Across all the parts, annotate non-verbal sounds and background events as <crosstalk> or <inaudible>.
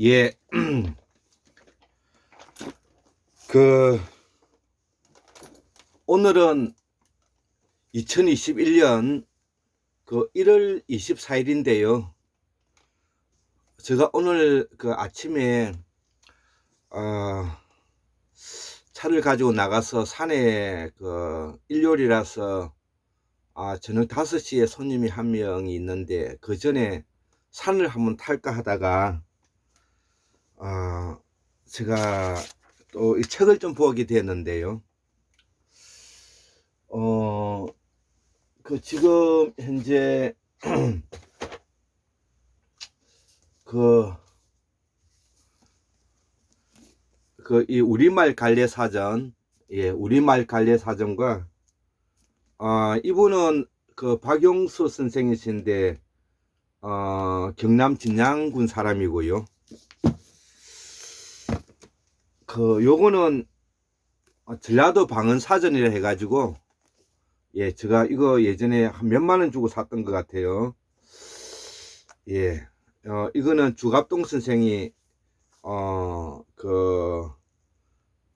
예. <clears throat> 그 오늘은 2021년 그 1월 24일인데요. 제가 오늘 그 아침에 어, 차를 가지고 나가서 산에 그 일요일이라서 아, 저녁 5시에 손님이 한 명이 있는데 그 전에 산을 한번 탈까 하다가 아, 제가 또 이 책을 좀 보게 되었는데요. 어, 그 지금 현재 <clears throat> 그, 그, 이 우리말 갈래 사전, 예, 우리말 갈래 사전과, 아, 이분은 그 박용수 선생이신데, 어, 경남 진양군 사람이고요. 그 요거는 어, 전라도 방언 사전이라 해가지고 예 제가 이거 예전에 한 몇만 원 주고 샀던 것 같아요. 예. 어, 이거는 주갑동 선생이 어그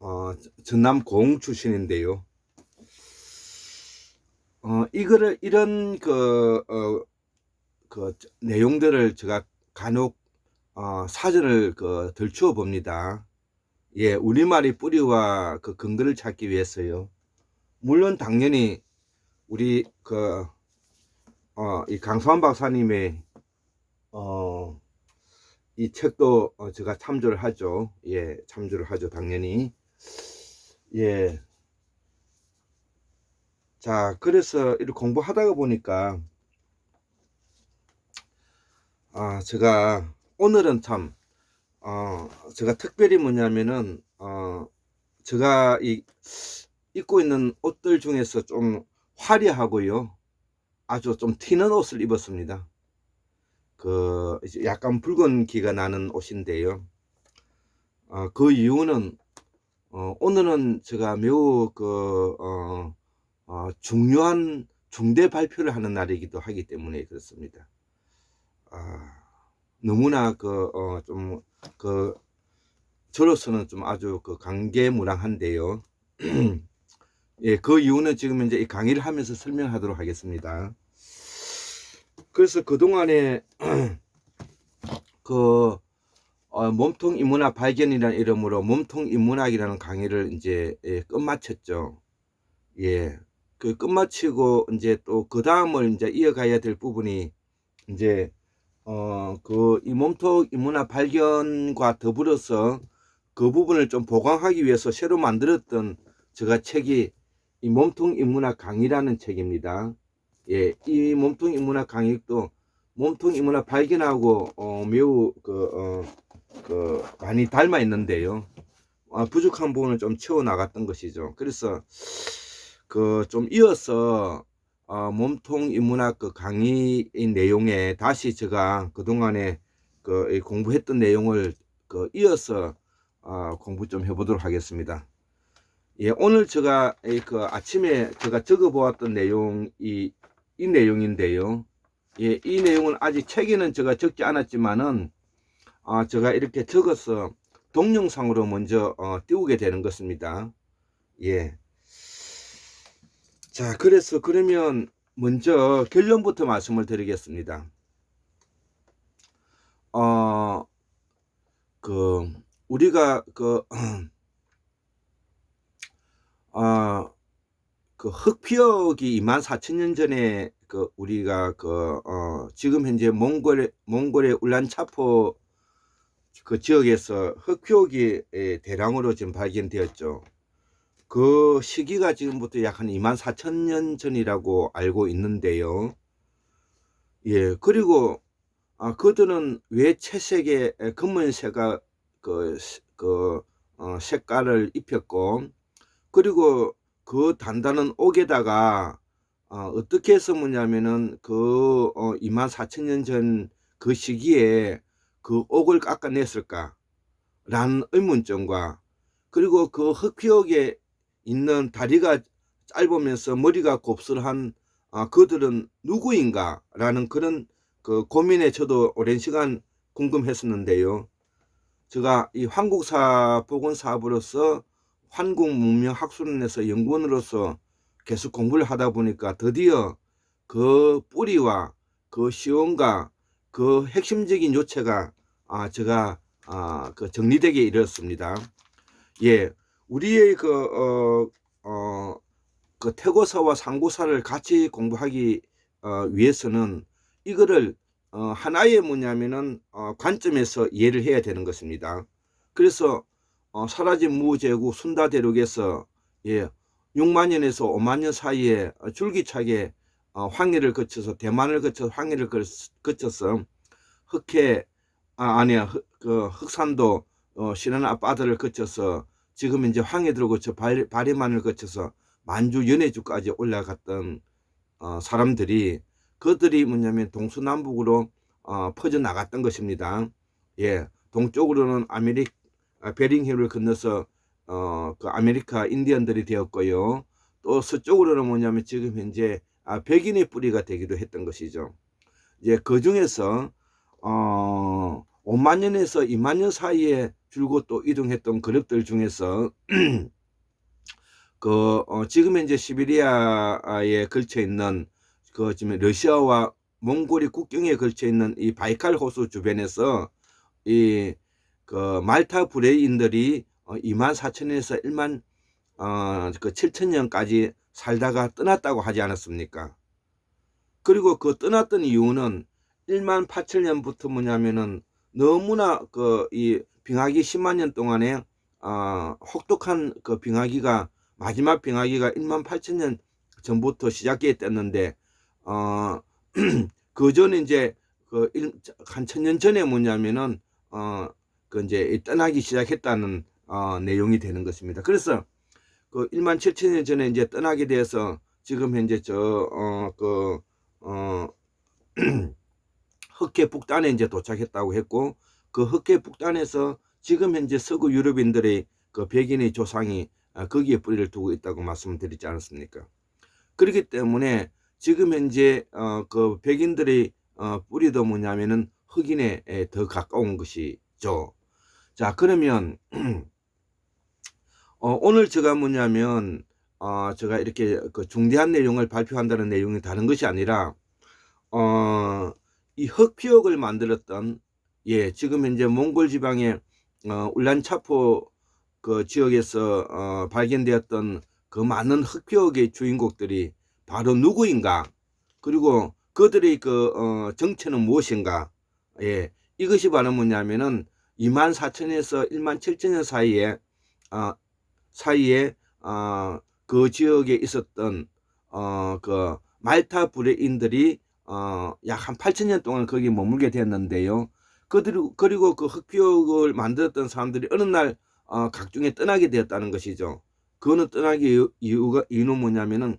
어, 전남 고흥 출신인데요. 어 이거를 이런 그 어, 그 내용들을 제가 간혹 어, 사전을 그 들추어 봅니다. 예, 우리말의 뿌리와 그 근거를 찾기 위해서요. 물론 당연히 우리 그, 어, 이 강수환 박사님의, 어, 이 책도 어, 제가 참조를 하죠. 예, 참조를 하죠. 당연히. 예. 자, 그래서 이렇게 공부하다가 보니까, 아, 제가 오늘은 참, 어, 제가 특별히 뭐냐면은, 어, 제가 이, 입고 있는 옷들 중에서 좀 화려하고요. 아주 좀 튀는 옷을 입었습니다. 그, 약간 붉은 기가 나는 옷인데요. 어, 그 이유는, 어, 오늘은 제가 매우 그, 어, 어, 중요한 중대 발표를 하는 날이기도 하기 때문에 그렇습니다. 아, 너무나 그, 어, 좀, 그, 저로서는 좀 아주 그 관계무량한데요. <clears throat> 예, 그 이유는 지금 이제 이 강의를 하면서 설명하도록 하겠습니다. 그래서 그동안에 <clears throat> 그, 어, 몸통 인문학 발견이라는 이름으로 몸통 인문학이라는 강의를 이제 예, 끝마쳤죠. 예. 그 끝마치고 이제 또 그 다음을 이제 이어가야 될 부분이 이제 어, 그, 이 몸통 인문학 발견과 더불어서 그 부분을 좀 보강하기 위해서 새로 만들었던 제가 책이 이 몸통 인문학 강의라는 책입니다. 예, 이 몸통 인문학 강의도 몸통 인문학 발견하고 어, 매우 그, 어, 그 많이 닮아 있는데요. 어, 부족한 부분을 좀 채워 나갔던 것이죠. 그래서 그 좀 이어서 어, 몸통 인문학 그 강의 내용에 다시 제가 그동안에 그이 공부했던 내용을 그 이어서 어, 공부 좀 해보도록 하겠습니다. 예, 오늘 제가 이그 아침에 제가 적어 보았던 내용이 이 내용인데요. 예, 이 내용은 아직 책에는 제가 적지 않았지만은 아, 제가 이렇게 적어서 동영상으로 먼저 어, 띄우게 되는 것입니다. 예. 자, 그래서 그러면 먼저 결론부터 말씀을 드리겠습니다. 어, 그, 우리가 그, <clears throat> 어, 그 흑피역이 2만 4천 년 전에 그 우리가 그, 어, 지금 현재 몽골의, 몽골의 울란차포 그 지역에서 예, 대량으로 지금 발견되었죠. 그 시기가 지금부터 약 한 2만 4천 년 전이라고 알고 있는데요. 예, 그리고 아, 그들은 왜 채색의 검은색가 그, 그 어, 색깔을 입혔고 그리고 그 단단한 옥에다가 어, 어떻게 해서 뭐냐면은 그 어, 2만 4천 년 전 그 시기에 그 옥을 깎아냈을까? 라는 의문점과 그리고 그 흑피옥에 있는 다리가 짧으면서 머리가 곱슬한 아, 그들은 누구인가? 라는 그런 그 고민에 저도 오랜 시간 궁금했었는데요. 제가 이 한국사 보건 사업으로서 한국 문명 학술원에서 연구원으로서 계속 공부를 하다 보니까 드디어 그 뿌리와 그 시원과 그 핵심적인 요체가 아 제가 아 그 정리되게 이르렀습니다. 예, 우리의 그 그어 어 그 태고사와 상고사를 같이 공부하기 어, 위해서는 이거를 어, 하나의 뭐냐면은 어, 관점에서 이해를 해야 되는 것입니다. 그래서 어, 사라진 무제국 순다 대륙에서 예 6만 년에서 5만 년 사이에 어, 줄기차게 어, 황해를 거쳐서 대만을 거쳐서 황해를 거- 거쳐서 흑해 아 아니야 흑, 그 흑산도 어, 신안 아빠들을 거쳐서 지금 이제 황해들을 거쳐 발, 바리만을 거쳐서 만주 연해주까지 올라갔던 어, 사람들이 그들이 뭐냐면 동서남북으로 어, 퍼져 나갔던 것입니다. 예, 동쪽으로는 아메리 아, 베링해를 건너서 어, 그 아메리카 인디언들이 되었고요. 또 서쪽으로는 뭐냐면 지금 현재 아, 백인의 뿌리가 되기도 했던 것이죠. 이제 그 중에서 어, 5만 년에서 2만 년 사이에 줄곧 또 이동했던 그룹들 중에서 <clears throat> 그 어, 지금 현재 시베리아에 걸쳐 있는 그 지금 러시아와 몽골이 국경에 걸쳐 있는 이 바이칼 호수 주변에서 이 그 말타 브레인들이 어, 2만 4천에서 1만 어, 그 7천 년까지 살다가 떠났다고 하지 않았습니까? 그리고 그 떠났던 이유는 1만 8천 년부터 뭐냐면은 너무나 그 이 빙하기 10만 년 동안에 어, 혹독한 그 빙하기가 마지막 빙하기가 1만 8천 년 전부터 시작됐는데 어, <clears throat> 그 전에 이제 그한 천년 전에 뭐냐면은 어, 그 이제 떠나기 시작했다는 어, 내용이 되는 것입니다. 그래서 그 1만 7천 년 전에 이제 떠나게 돼서 지금 현재 저어그 어, <clears throat> 흑해 북단에 이제 도착했다고 했고 그 흑해 북단에서 지금 현재 서구 유럽인들의 그 백인의 조상이 아, 거기에 뿌리를 두고 있다고 말씀드리지 않았습니까? 그렇기 때문에 지금 현재 어, 그 백인들의 어, 뿌리도 뭐냐면은 흑인에 에, 더 가까운 것이죠. 자 그러면 <clears throat> 어, 오늘 제가 뭐냐면 어, 제가 이렇게 그 중대한 내용을 발표한다는 내용이 다른 것이 아니라 어, 이 흑피옥을 만들었던 예 지금 현재 몽골 지방의 어, 울란차포 그 지역에서 어, 발견되었던 그 많은 흑피옥의 주인공들이 바로 누구인가 그리고 그들의 그 어, 정체는 무엇인가 예 이것이 바로 뭐냐면은 2만 4천에서 1만 7천 년 사이에 어, 사이에 어, 그 지역에 있었던 어, 그 말타 브레인들이 어, 약 한 8천 년 동안 거기 머물게 되었는데요. 그들이 그리고 그 흑표를 만들었던 사람들이 어느 날 어, 각중에 떠나게 되었다는 것이죠. 그거는 떠나기 이유- 이유가 이유는 뭐냐면은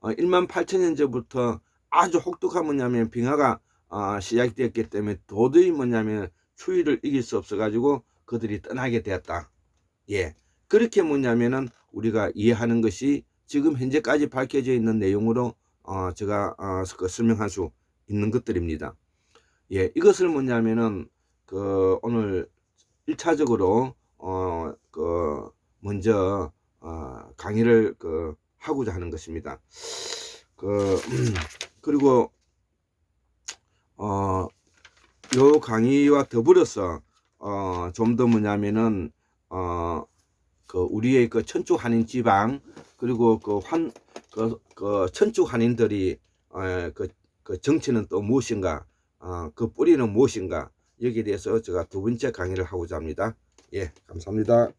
어, 1만 8천 년 전부터 아주 혹독한 뭐냐면 빙하가 어, 시작되었기 때문에 도저히 뭐냐면 추위를 이길 수 없어 가지고 그들이 떠나게 되었다. 예. 그렇게 뭐냐면은 우리가 이해하는 것이 지금 현재까지 밝혀져 있는 내용으로 어 제가 어그 설명할 수 있는 것들입니다. 예, 이것을 뭐냐면은 그 오늘 1차적으로 어 그 먼저 어 강의를 그 하고자 하는 것입니다. 그 <clears throat> 그리고 어 요 강의와 더불어서 어 좀 더 뭐냐면은 어 그 우리의 그 천주 한인 지방 그리고 그환그그 천주 한인들이 어 그 그 정체는 또 무엇인가 어 그 뿌리는 무엇인가 여기에 대해서 제가 두 번째 강의를 하고자 합니다. 예, 감사합니다.